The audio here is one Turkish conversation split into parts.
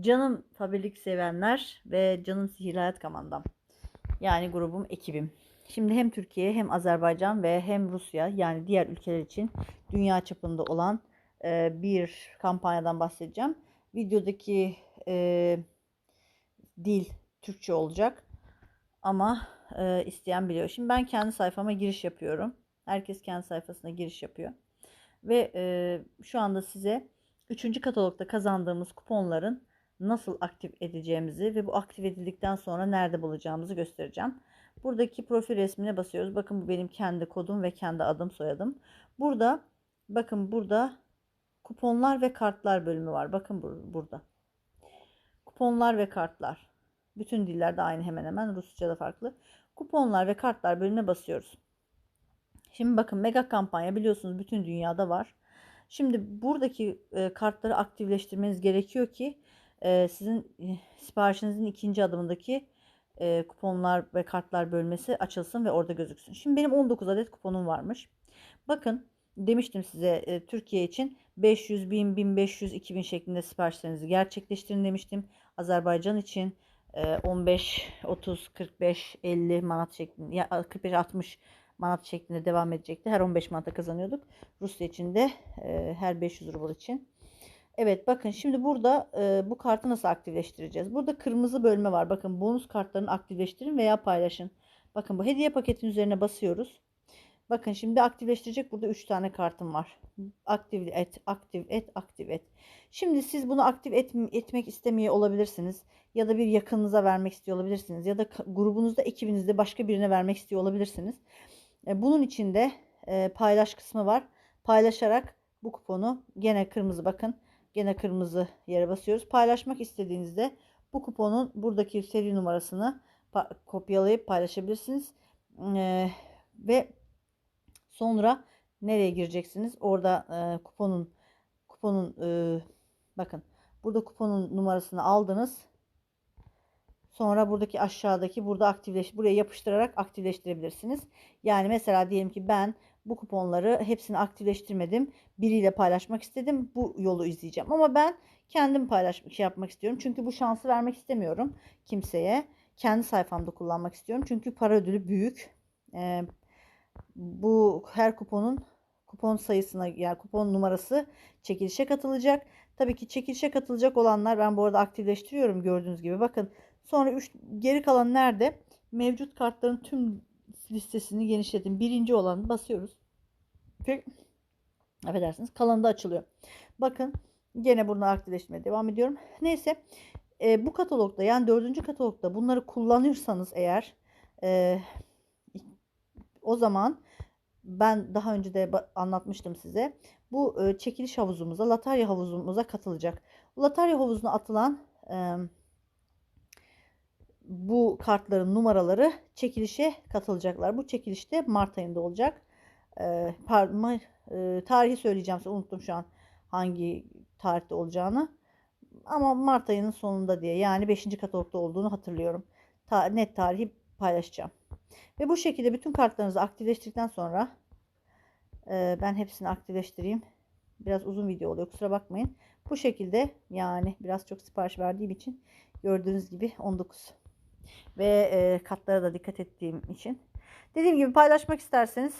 Canım Fabilik sevenler ve Canım Sihirli Hayat Kamandam. Yani grubum, ekibim. Şimdi hem Türkiye hem Azerbaycan ve hem Rusya yani diğer ülkeler için dünya çapında olan e, bir kampanyadan bahsedeceğim. Videodaki e, dil Türkçe olacak ama e, isteyen biliyor. Şimdi ben kendi sayfama giriş yapıyorum. Herkes kendi sayfasına giriş yapıyor. Ve e, şu anda size 3. katalogda kazandığımız kuponların nasıl aktif edeceğimizi ve bu aktif edildikten sonra nerede bulacağımızı göstereceğim. Buradaki profil resmine basıyoruz. Bakın bu benim kendi kodum ve kendi adım soyadım. Burada bakın burada kuponlar ve kartlar bölümü var. Bakın bur- burada. Kuponlar ve kartlar. Bütün dillerde aynı hemen hemen. Rusça da farklı. Kuponlar ve kartlar bölümüne basıyoruz. Şimdi bakın mega kampanya biliyorsunuz bütün dünyada var. Şimdi buradaki e, kartları aktifleştirmeniz gerekiyor ki sizin e, siparişinizin ikinci adımındaki kuponlar ve kartlar bölmesi açılsın ve orada gözüksün. Şimdi benim 19 adet kuponum varmış. Bakın demiştim size Türkiye için 500, 1000, 1500, 2000 şeklinde siparişlerinizi gerçekleştirin demiştim. Azerbaycan için e, 15, 30, 45, 50 manat şeklinde, ya 45, 60 manat şeklinde devam edecekti. Her 15 manata kazanıyorduk. Rusya için de her 500 rubl için. Evet bakın şimdi burada e, bu kartı nasıl aktifleştireceğiz? Burada kırmızı bölme var. Bakın bonus kartlarını aktifleştirin veya paylaşın. Bakın bu hediye paketin üzerine basıyoruz. Bakın şimdi aktifleştirecek burada 3 tane kartım var. Aktif et, aktif et, aktif et. Şimdi siz bunu aktif et, etmek istemiyor olabilirsiniz. Ya da bir yakınınıza vermek istiyor olabilirsiniz. Ya da grubunuzda, ekibinizde başka birine vermek istiyor olabilirsiniz. E, bunun içinde e, paylaş kısmı var. Paylaşarak bu kuponu gene kırmızı bakın. Gene kırmızı yere basıyoruz. Paylaşmak istediğinizde bu kuponun buradaki seri numarasını kopyalayıp paylaşabilirsiniz. E, ve sonra nereye gireceksiniz? Orada e, kuponun kuponun e, bakın burada kuponun numarasını aldınız. Sonra buradaki aşağıdaki burada aktifleş buraya yapıştırarak aktifleştirebilirsiniz. Yani mesela diyelim ki ben bu kuponları hepsini aktifleştirmedim. Biriyle paylaşmak istedim. Bu yolu izleyeceğim. Ama ben kendim paylaşmak şey yapmak istiyorum. Çünkü bu şansı vermek istemiyorum kimseye. Kendi sayfamda kullanmak istiyorum. Çünkü para ödülü büyük. Ee, bu her kuponun kupon sayısına yani kupon numarası çekilişe katılacak. Tabii ki çekilişe katılacak olanlar ben bu arada aktifleştiriyorum gördüğünüz gibi. Bakın sonra üç, geri kalan nerede? Mevcut kartların tüm listesini genişletin. Birinci olanı basıyoruz. Ve affedersiniz kalanı da açılıyor. Bakın gene bunu aktifleştirmeye devam ediyorum. Neyse e, bu katalogda yani dördüncü katalogda bunları kullanırsanız eğer e, o zaman ben daha önce de anlatmıştım size. Bu e, çekiliş havuzumuza, Latarya havuzumuza katılacak. Latarya havuzuna atılan e, bu kartların numaraları çekilişe katılacaklar. Bu çekilişte Mart ayında olacak. E, pardon, tarihi söyleyeceğim size unuttum şu an hangi tarihte olacağını. Ama Mart ayının sonunda diye yani 5. katalogda olduğunu hatırlıyorum. Ta, net tarihi paylaşacağım. Ve bu şekilde bütün kartlarınızı aktifleştirdikten sonra e, ben hepsini aktifleştireyim. Biraz uzun video oluyor kusura bakmayın. Bu şekilde yani biraz çok sipariş verdiğim için gördüğünüz gibi 19 ve e, kartlara da dikkat ettiğim için. Dediğim gibi paylaşmak isterseniz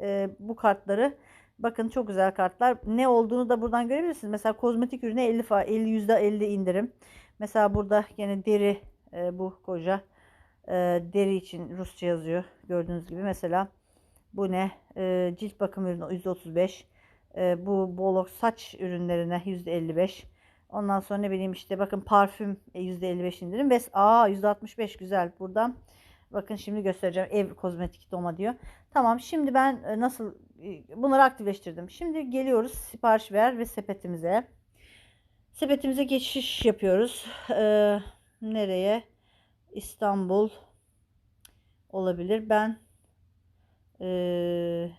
e, bu kartları bakın çok güzel kartlar. Ne olduğunu da buradan görebilirsiniz. Mesela kozmetik ürüne 50 fa 50 yüzde 50 indirim. Mesela burada yine deri e, bu koca e, deri için Rusça yazıyor. Gördüğünüz gibi mesela bu ne? E, cilt bakım ürünü %35. E, bu bolok saç ürünlerine %55. Ondan sonra ne bileyim işte bakın parfüm %55 indirim. Ve aa %65 güzel. Buradan bakın şimdi göstereceğim. Ev kozmetik doma diyor. Tamam şimdi ben e, nasıl e, bunları aktifleştirdim. Şimdi geliyoruz sipariş ver ve sepetimize. Sepetimize geçiş yapıyoruz. Ee, nereye? İstanbul olabilir. Ben e,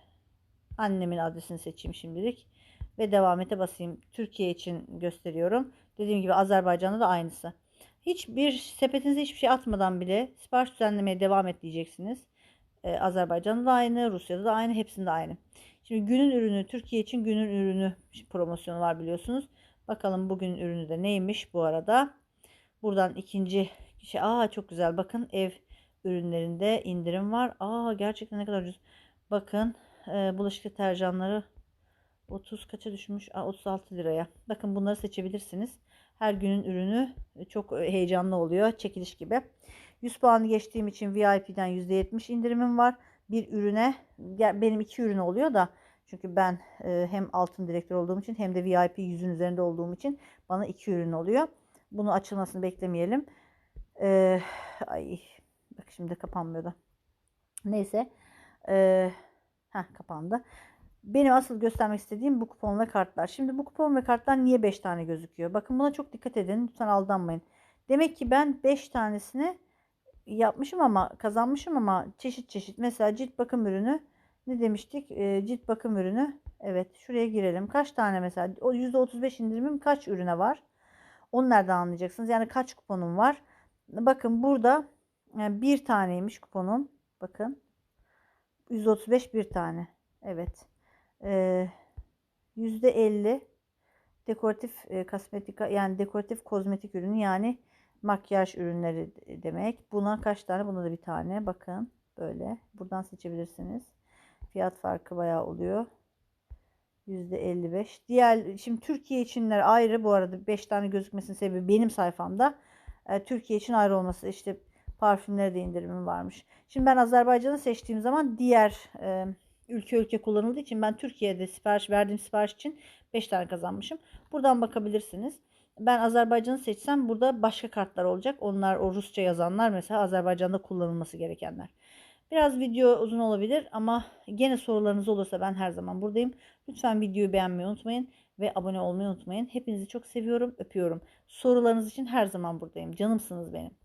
annemin adresini seçeyim şimdilik ve devam ete basayım. Türkiye için gösteriyorum. Dediğim gibi Azerbaycan'da da aynısı. Hiçbir sepetinize hiçbir şey atmadan bile sipariş düzenlemeye devam et diyeceksiniz. Ee, Azerbaycan'da da aynı, Rusya'da da aynı, hepsinde aynı. Şimdi günün ürünü, Türkiye için günün ürünü promosyonu var biliyorsunuz. Bakalım bugün ürünü de neymiş bu arada. Buradan ikinci şey. Aa çok güzel. Bakın ev ürünlerinde indirim var. Aa gerçekten ne kadar ucuz. Bakın e, bulaşık deterjanları 30 kaça düşmüş? Aa, 36 liraya. Bakın bunları seçebilirsiniz. Her günün ürünü çok heyecanlı oluyor. Çekiliş gibi. 100 puanı geçtiğim için VIP'den %70 indirimim var. Bir ürüne benim iki ürün oluyor da çünkü ben e, hem altın direktör olduğum için hem de VIP yüzün üzerinde olduğum için bana iki ürün oluyor. Bunu açılmasını beklemeyelim. Ee, ay bak şimdi kapanmıyor da. Neyse. Ee, heh, kapandı. Benim asıl göstermek istediğim bu kupon ve kartlar. Şimdi bu kupon ve kartlar niye 5 tane gözüküyor? Bakın buna çok dikkat edin. Lütfen aldanmayın. Demek ki ben 5 tanesini yapmışım ama kazanmışım ama çeşit çeşit. Mesela cilt bakım ürünü ne demiştik? E, cilt bakım ürünü. Evet şuraya girelim. Kaç tane mesela? O %35 indirimim kaç ürüne var? Onu nereden anlayacaksınız? Yani kaç kuponum var? Bakın burada yani bir taneymiş kuponum. Bakın. %35 bir tane. Evet. Ee, %50 dekoratif e, kosmetika yani dekoratif kozmetik ürünü yani makyaj ürünleri demek. Buna kaç tane? Buna da bir tane. Bakın böyle. Buradan seçebilirsiniz. Fiyat farkı bayağı oluyor. %55. Diğer şimdi Türkiye içinler ayrı bu arada 5 tane gözükmesinin sebebi benim sayfamda. E, Türkiye için ayrı olması işte parfümlere de indirimim varmış. Şimdi ben Azerbaycan'ı seçtiğim zaman diğer e, ülke ülke kullanıldığı için ben Türkiye'de sipariş verdiğim sipariş için 5 tane kazanmışım. Buradan bakabilirsiniz. Ben Azerbaycan'ı seçsem burada başka kartlar olacak. Onlar o Rusça yazanlar mesela Azerbaycan'da kullanılması gerekenler. Biraz video uzun olabilir ama gene sorularınız olursa ben her zaman buradayım. Lütfen videoyu beğenmeyi unutmayın ve abone olmayı unutmayın. Hepinizi çok seviyorum, öpüyorum. Sorularınız için her zaman buradayım. Canımsınız benim.